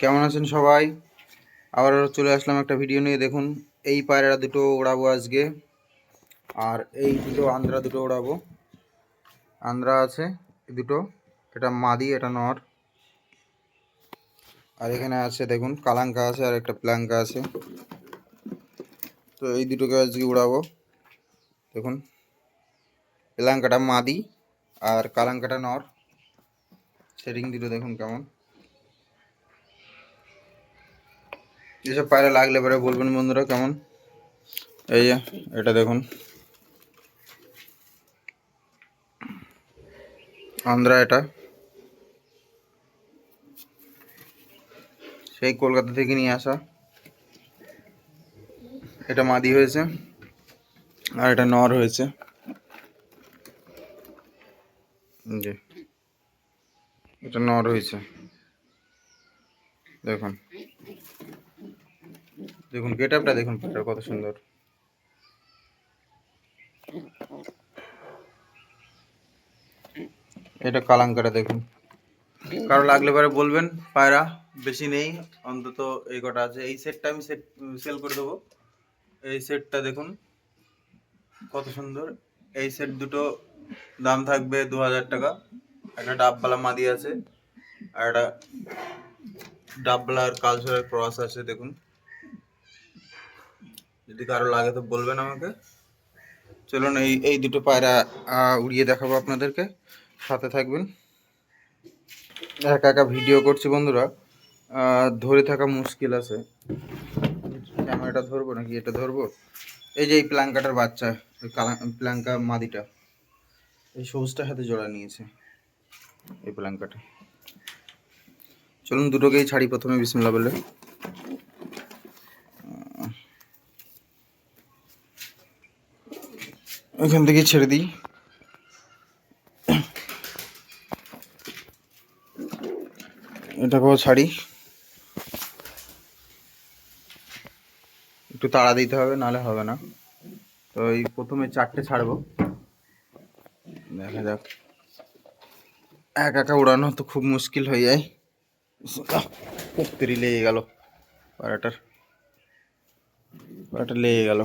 কেমন আছেন সবাই? আবার চলে আসলাম একটা ভিডিও নিয়ে। দেখুন, এই পায়রা দুটো ওড়াবো আজকে। আর এই দুটো আন্দ্রা দুটো ওড়াবো। আন্দ্রা আছে দুটো। এটা মাদি, এটা নর। আর এখানে আছে, দেখুন, কালাঙ্কা আছে আর একটা প্লাঙ্কা আছে। তো এই দুটোকে আজকে উড়াবো দেখুন প্লাঙ্কাটা মাদি আর কালাঙ্কাটা নর। সেটিং দুটো দেখুন কেমন। এসব পায়রা লাগলে পরে বলবেন বন্ধুরা কেমন? এই এটা দেখুন। আন্দ্রা এটা। সেই কলকাতা থেকে নিয়ে আসা। এটা মাদি হয়েছে আর এটা নর হয়েছে। জি। এটা নর হয়েছে। দেখুন। দেখুন গেট আপটা দেখুন পায়রার কত সুন্দর। এটা কালাঙ্কাটা দেখুন। কারও লাগলে পরে বলবেন, পায়রা বেশি নেই, অন্তত এই কটা আছে। এই সেটটা আমি সেট সেল করে দেবো। এই সেটটা দেখুন, কত সুন্দর। এই সেট দুটো দাম থাকবে দু হাজার টাকা। একটা ডাববালা মাদি আছে, আর একটা ডাববালার কালচারাল ক্রস আছে, দেখুন। যদি কারও লাগে তো বলবেন আমাকে। চলুন এই এই দুটো পায়রা উড়িয়ে দেখাবো আপনাদেরকে। সাথে থাকবেন। একা একা ভিডিও করছি বন্ধুরা। ধরে থাকা মুশকিল আছে। ক্যামেরাটা ধরবো নাকি? এটা ধরবো? এই যে এই প্ল্যাঙ্কাটার বাচ্চা প্ল্যাঙ্কা মাদিটা। এই সবুজটার হাতে জোড়া নিয়েছে। এই প্ল্যাঙ্কাটা। চলুন দুটোকেই ছাড়ি প্রথমে বিসমিল্লা বলে। এখান থেকে ছেড়ে দিই। এটাকেও ছাড়ি। একটু তাড়া দিতে হবে, নাহলে হবে না। তো এই প্রথমে চারটে ছাড়বো। দেখা যাক। একা একা উড়ানো তো খুব মুশকিল হয়ে যায়। খুব তেরি লেগে গেল। পাড়াটার। পাড়াটা লেগে গেল।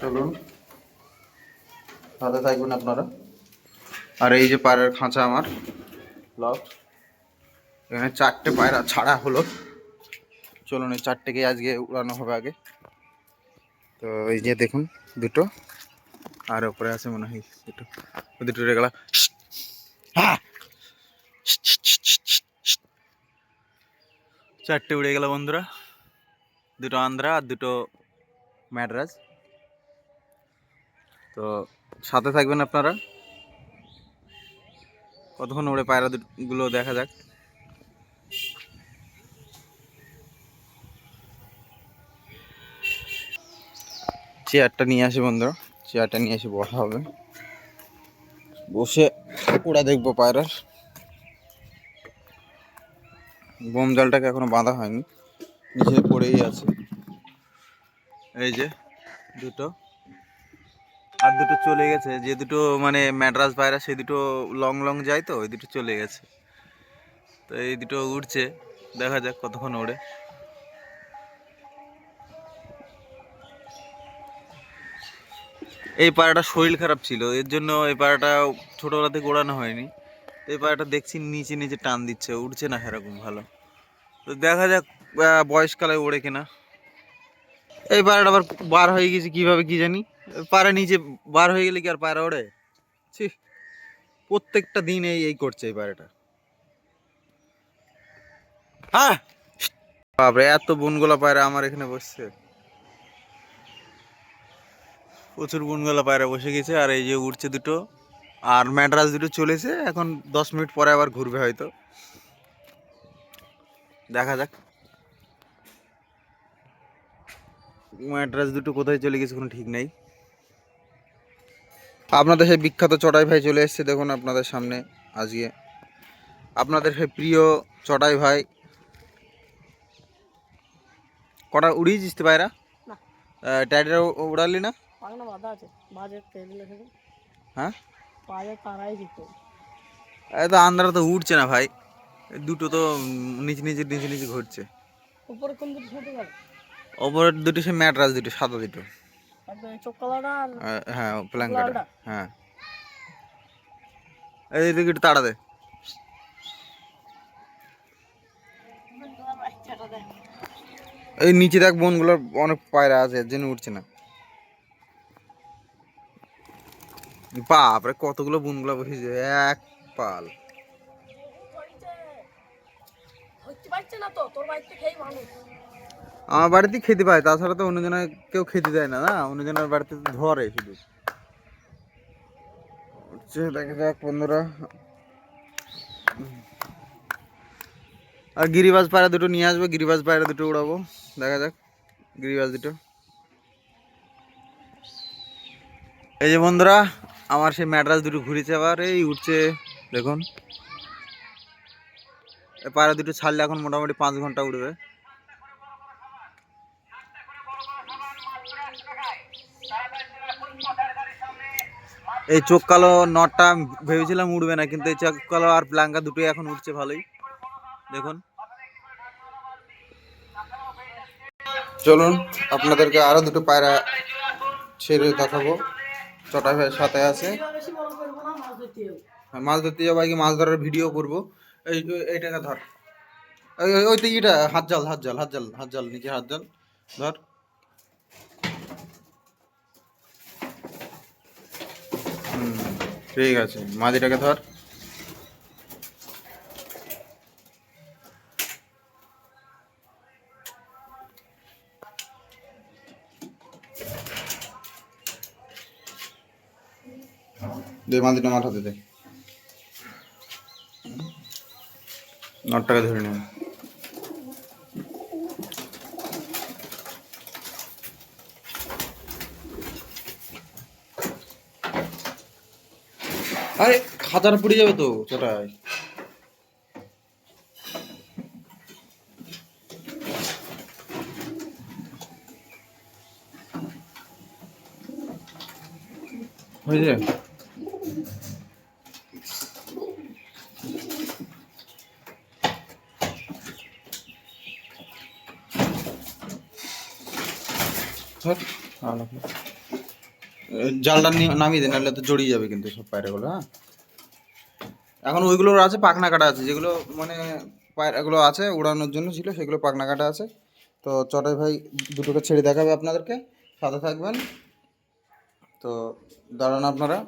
চলুন। সাথে থাকবেন আপনারা। আর এই যে পায়রার খাঁচা আমার লক এখানে চারটে পায়রা, ছাড়া হলো। চলুন, এই চারটেকে আজকে উড়ানো হবে আগে। তো এই যে দেখুন, দুটো। আর ওপরে আছে মনে হয় দুটো। দুটো উড়ে গেল। চারটে উড়ে গেল বন্ধুরা। দুটো আন্ধ্রা আর দুটো ম্যাডরাজ। তো সাথে থাকবেন আপনারা। কতক্ষণ উড়ে পায়রা দু- গুলো দেখা যাক। চেয়ারটা নিয়ে আসি বন্ধুরা চেয়ারটা নিয়ে এসে বসা হবে। বসে ওরা দেখব পায়রার। বোম জালটাকে এখনও বাঁধা হয়নি, নিচে পড়েই আছে। এই যে দুটো। আর দুটো চলে গেছে। যে দুটো মানে ম্যাড্রাস পায়রা সেই দুটো লং লং যায় তো, ওই দুটো চলে গেছে। তো এই দুটো উড়ছে, দেখা যাক কতক্ষণ ওড়ে। এই পাড়াটা শরীর খারাপ ছিল, এর জন্য এই পায়রাটা ছোটোবেলা থেকে ওড়ানো হয়নি। তো এই পাড়াটা দেখছি নিচে নিচে টান দিচ্ছে উঠছে না সেরকম ভালো। তো দেখা যাক বয়সকালে ওড়ে কিনা। এই পায়রাটা আবার বার হয়ে গেছে, কীভাবে কি জানি? পায়রা নিচে বার হয়ে গেলে কি আর পায়রা ওড়ে? ছি, প্রত্যেকটা দিন এই এই করছে এই পায়রাটা হ্যাঁ বাপরে, এত বনগোলা পায়রা আমার এখানে বসছে। প্রচুর বনগোলা পায়রা বসে গেছে, আর এই যে উঠছে দুটো, আর ম্যাড্রাস দুটো চলেছে, এখন দশ মিনিট পরে আবার ঘুরবে হয়তো। দেখা যাক। ম্যাড্রাস দুটো কোথায় চলে গেছে কোনো ঠিক নেই। আপনাদের সেই বিখ্যাত চটাই ভাই চলে এসেছে দেখুন আপনাদের সামনে আজকে। আপনাদের সেই প্রিয় চটাই ভাই। কটা উড়িয়েছিস তো পায়রা না। টাইটার উড়ালি না? হ্যাঁ? তো আন্ধ্রা তো উঠছে না ভাই। দুটো তো নিচে নিচে নিচে নিচে ঘুরছে। উপরে কোন দুটো ছোট ওপরের দুটো সে ম্যাটরাস দুটো সাদা দুটো। কালারটা হ্যাঁ লালটা? হ্যাঁ। এই দিকে একটু তাড়া দে। এই নিচে দেখ বনগুলোর অনেক পায়রা আছে এর জন্য উঠছে না। বাপরে কতগুলো বনগুলো বসেছে এক পাল। না তো তোর বাড়িতে খেয়ে মানুষ। আমার বাড়িতে খেতে পায়, তাছাড়া তো অন্যজনের কেউ খেতে দেয় না না? অন্যজনের বাড়িতে ধরে শুধু। দেখা যাক বন্ধুরা। আর গিরিবাজ পায়রা দুটো নিয়ে আসব গিরিবাজ পায়রা দুটো উড়াবো, দেখা যাক গিরিবাজ দুটো। এই যে বন্ধুরা, আমার সেই ম্যাড্রাস দুটো ঘুরেছে আবার, এই উঠছে, দেখুন। পায়রা দুটো ছাড়লে এখন মোটামুটি পাঁচ ঘণ্টা উড়বে এই চোখ কালো নটটা ভেবেছিলাম উঠবে না কিন্তু এই চোখ কালো আর প্লাঙ্কা দুটোই এখন উঠছে ভালোই। দেখুন। চলুন আপনাদেরকে আরও দুটো পায়রা ছেড়ে দেখাবো। চটা ভাইয়ের সাথে আছে। হ্যাঁ, মাছ ধরতে যাব আগে মাছ ধরার ভিডিও করব। এই এইটাকে ধর। ওই- ওই তো ইটা হাত জাল হাত জাল হাত জাল হাত জাল নিচে হাত জাল। ধর। ঠিক আছে মাঝিটাকে ধর। দে মাঝিটা মাথাতে দে। নটটাকে ধরে নেব আরে খাতার পড়ে যাবে তো চটাই হয়েছে। এ, জালটা নামিয়ে দে, নাহলে তো জড়িয়ে যাবে কিন্তু সব পায়রাগুলো হ্যাঁ? এখন ওইগুলোর আছে পাখনা কাটা আছে, যেগুলো মানে পায়রাগুলো আছে উড়ানোর জন্য ছিল, সেগুলো পাখনা কাটা আছে। তো চটাই ভাই দুটোকে ছেড়ে দেখাবে আপনাদেরকে, সাথে থাকবেন। তো দাঁড়ান আপনারা।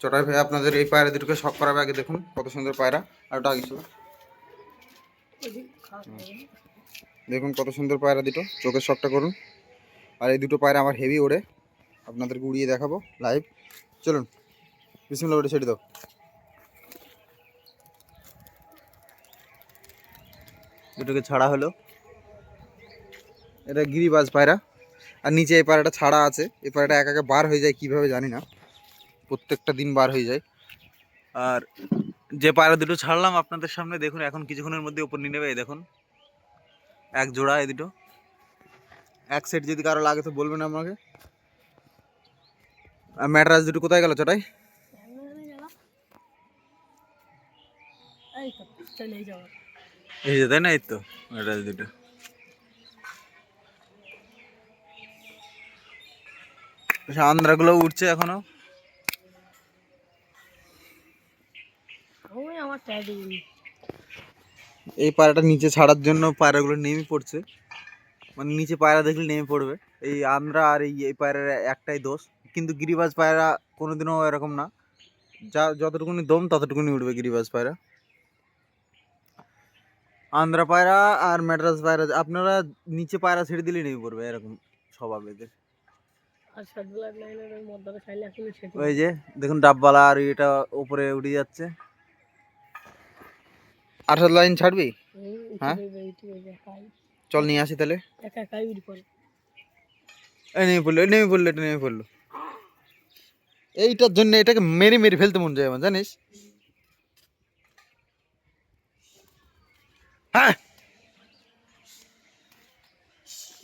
চটাই ভাই আপনাদের এই পায়রা দুটোকে শখ করাবে আগে দেখুন, কত সুন্দর পায়রা, আর ওটা আগে ছিল। দেখুন কত সুন্দর পায়রা দুটো, চোখের শখটা করুন। আর এই দুটো পায়রা আমার হেভি ওড়ে। আপনাদেরকে উড়িয়ে দেখাবো লাইভ চলুন বিসমিল্লা ওটা ছেড়ে দাও। দুটোকে ছাড়া হলো। এটা গিরিবাজ পায়রা। আর নিচে এই পায়রাটা ছাড়া আছে। এই পায়রাটা একা একা বার হয়ে যায়, কীভাবে জানি না। প্রত্যেকটা দিন বার হয়ে যায়। আর যে পায়রা দুটো ছাড়লাম, আপনাদের সামনে দেখুন, এখন কিছুক্ষণের মধ্যে উপর নিয়ে নেবে, এই দেখুন। এক জোড়া এই দুটো। এক সেট যদি কারও লাগে তো বলবেন আমাকে। আর ম্যাটরাস দুটো কোথায় গেল চটাই? এই যে তাই না? এই তো ম্যাটরাস দুটো। আন্ধ্রাগুলো উঠছে এখনও? এই পায়রাটা নিচে ছাড়ার জন্য পায়রাগুলো নেমে পড়ছে। মানে নিচে পায়রা দেখলে নেমে পড়বে। এই আমরা আর এই এই পায়রার একটাই দোষ। কিন্তু গিরিবাজ পায়রা কোনোদিনও এরকম না। যা যতটুকুনি দম ততটুকুনি উঠবে গিরিবাজ পায়রা। আন্ধ্রা পায়রা আর ম্যাড্রাস পায়রা আপনারা নিচে পায়রা ছেড়ে দিলে নেমে পড়বে এরকম স্বভাব এদের। ওই যে দেখুন ডাববালা আর এটা উপরে উঠে যাচ্ছে। আঠারো লাইন ছাড়বি? হ্যাঁ? চল নিয়ে আসি তাহলে। এই নেমে পড়ল নেমে পড়ল এটা নেমে পড়ল। এইটার জন্য এটাকে মেরে মেরে ফেলতে মন যায় আমার, জানিস? হ্যাঁ।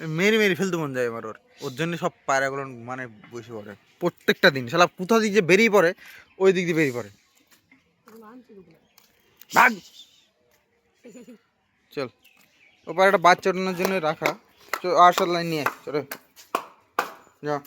মেরি মেরি ফেলতে মন যায় আমার ওর। ওর জন্য সব পায়রাগুলো মানে বসে পড়ে। প্রত্যেকটা দিন। শালা কোথা দিক যে বেরিয়ে পড়ে, ওই দিক দিয়ে বেরিয়ে পড়ে। চল। ও পায়রাটা বাচ্চা জন্য রাখা। চল আর লাইন নিয়ে চলে। যা।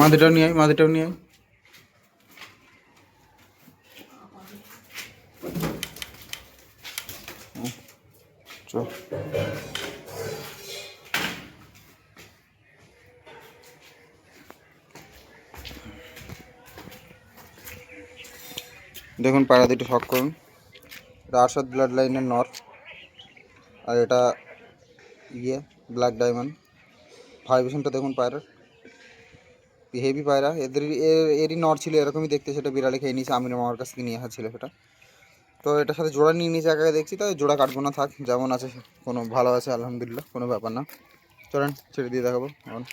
মাদিটাও নিয়ে আয়, মাদিটাও নিয়ে আয়। দেখুন, পায়রা দুটো শখ করুন। এটা আরশাদ ব্লাড লাইনের নর, আর এটা ইয়ে ব্ল্যাক ডায়মন্ড ভাইব্রেশনটা দেখুন পায়রার। হেভি পায়রা। এদের, এর- এরই নর ছিল, এরকমই দেখতে সেটা বিড়ালে খেয়ে নিয়েছে। আমির মামার কাছ থেকে নিয়ে আসা ছিল সেটা। তো এটার সাথে জোড়া নিয়ে নিয়েছে একা দেখছি তাই জোড়া কাটবো না, থাক, যেমন আছে, কোনো ভালো আছে, আলহামদুলিল্লাহ, কোনো ব্যাপার না। চলেন, ছেড়ে দিয়ে দেখাবো, এখন।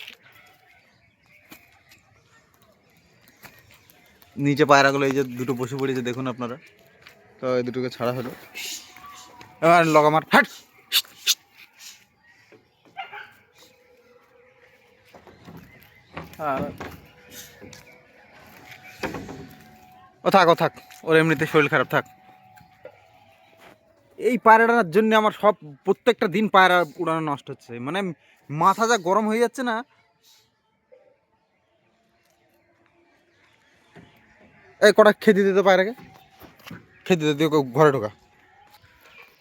নিচে পায়রাগুলো এই যে দুটো বসে পড়েছে, দেখুন আপনারা। তো এই দুটোকে ছাড়া হলো। এবার লগামার হাট! আর থাক, ও থাক। ওর এমনিতে শরীর খারাপ, থাক। এই পায়রাটার জন্য আমার সব, প্রত্যেকটা দিন পায়রা উড়ানো নষ্ট হচ্ছে। মানে মাথা যা গরম হয়ে যাচ্ছে না। এই কটা খেতে দিতে পায়রাকে। খেতে দিতে ঘরে ঢোকা।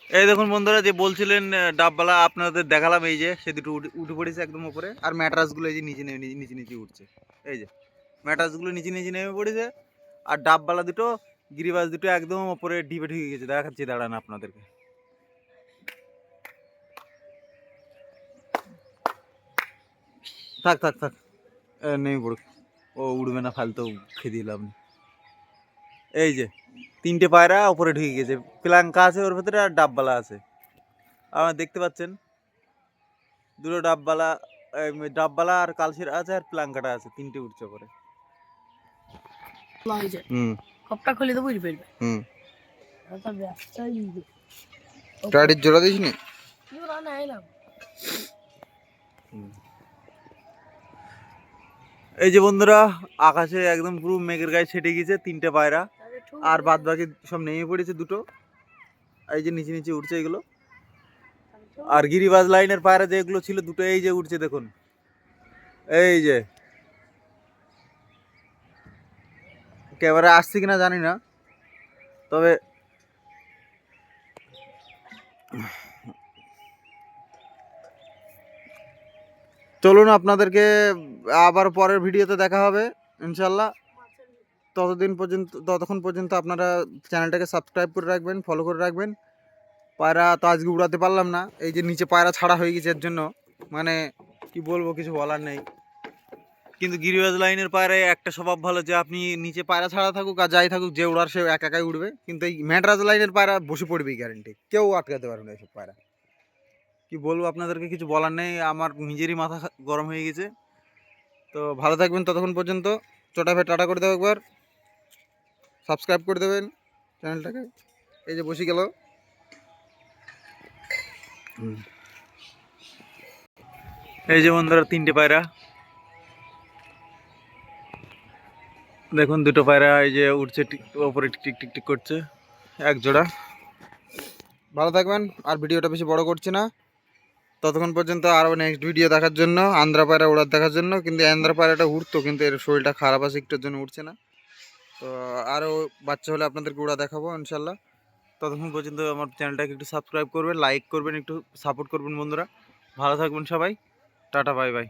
এই দেখুন বন্ধুরা, যে বলছিলেন ডাববালা, আপনাদের দেখালাম এই যে, সে দুটো উঠে- পড়েছে একদম উপরে আর ম্যাট্রাসগুলো এই যে নিচে নেমে, নিচে নিচে উঠছে। এই যে, ম্যাট্রাসগুলো নিচে নিচে নেমে পড়েছে। আর ডাববালা দুটো গিরিবাজ দুটো একদম ওপরে ডিবে ঢুকে গেছে। দেখাচ্ছি, দাঁড়ান আপনাদেরকে। থাক থাক থাক। নেমে পড়ুক। ও উড়বে না, ফালতু খেয়ে দিলাম। এই যে, তিনটে পায়রা ওপরে ঢুকে গেছে। প্লাঙ্কা আছে ওর ভেতরে আর ডাববালা আছে। আমার দেখতে পাচ্ছেন? দুটো ডাববালা ডাববালা আর কালশির আছে আর প্লাঙ্কাটা আছে, তিনটে উঠছে কপটা খুলে দেবো হুম। জোড়া দিস নি এই যে বন্ধুরা আকাশে একদম পুরো মেঘের গায়ে ছেটে গেছে তিনটে পায়রা। আর বাদ বাকি সব নেমে পড়েছে দুটো। এই যে নিচে নিচে উঠছে এগুলো। আর গিরিবাজ লাইনের পায়রা যেগুলো ছিল দুটো এই যে উঠছে দেখুন। এই যে ক্যামেরা আসছে কিনা জানি না। তবে চলুন আপনাদেরকে আবার পরের ভিডিওতে দেখা হবে ইনশাল্লাহ ততদিন পর্যন্ত, ততক্ষণ পর্যন্ত আপনারা চ্যানেলটাকে সাবস্ক্রাইব করে রাখবেন ফলো করে রাখবেন। পায়রা তো আজকে উড়াতে পারলাম না, এই যে নিচে পায়রা ছাড়া হয়ে গেছে এর জন্য। মানে কি বলব, কিছু বলার নেই। কিন্তু গিরিবাজ লাইনের পায়রায় একটা স্বভাব ভালো যে আপনি নিচে পায়রা ছাড়া থাকুক আর যাই থাকুক, যে উড়ার সে একা একাই উঠবে কিন্তু এই ম্যাডরাজ লাইনের পায়রা বসে পড়বেই গ্যারেন্টি কেউ আটকাতে পারবে না এইসব পায়রা। কি বলব আপনাদেরকে, কিছু বলার নেই, আমার নিজেরই মাথা গরম হয়ে গেছে। তো ভালো থাকবেন ততক্ষণ পর্যন্ত, চটা ফে টাটা করে দেবো একবার। সাবস্ক্রাইব করে দেবেন চ্যানেলটাকে। এই যে বসে গেল। এই যে বন্ধুরা, তিনটে পায়রা। দেখুন, দুটো পায়রা এই যে উঠছে ওপরে টিক টিক টিক করছে, এক জোড়া। ভালো থাকবেন, আর ভিডিওটা বেশি বড় করছি না। ততক্ষণ পর্যন্ত আরও নেক্সট ভিডিও দেখার জন্য আন্ধ্রা পায়রা উড়ার দেখার জন্য, কিন্তু আন্ধ্রা পায়রাটা উঠতো কিন্তু এর শরীরটা খারাপ আছে, একটুর জন্য উঠছে না। তো আরও বাচ্চা হলে আপনাদেরকে উড়া দেখাবো, ইনশাল্লাহ। ততক্ষণ পর্যন্ত আমার চ্যানেলটাকে একটু সাবস্ক্রাইব করবেন লাইক করবেন, একটু সাপোর্ট করবেন বন্ধুরা। ভালো থাকবেন সবাই। Tata bye bye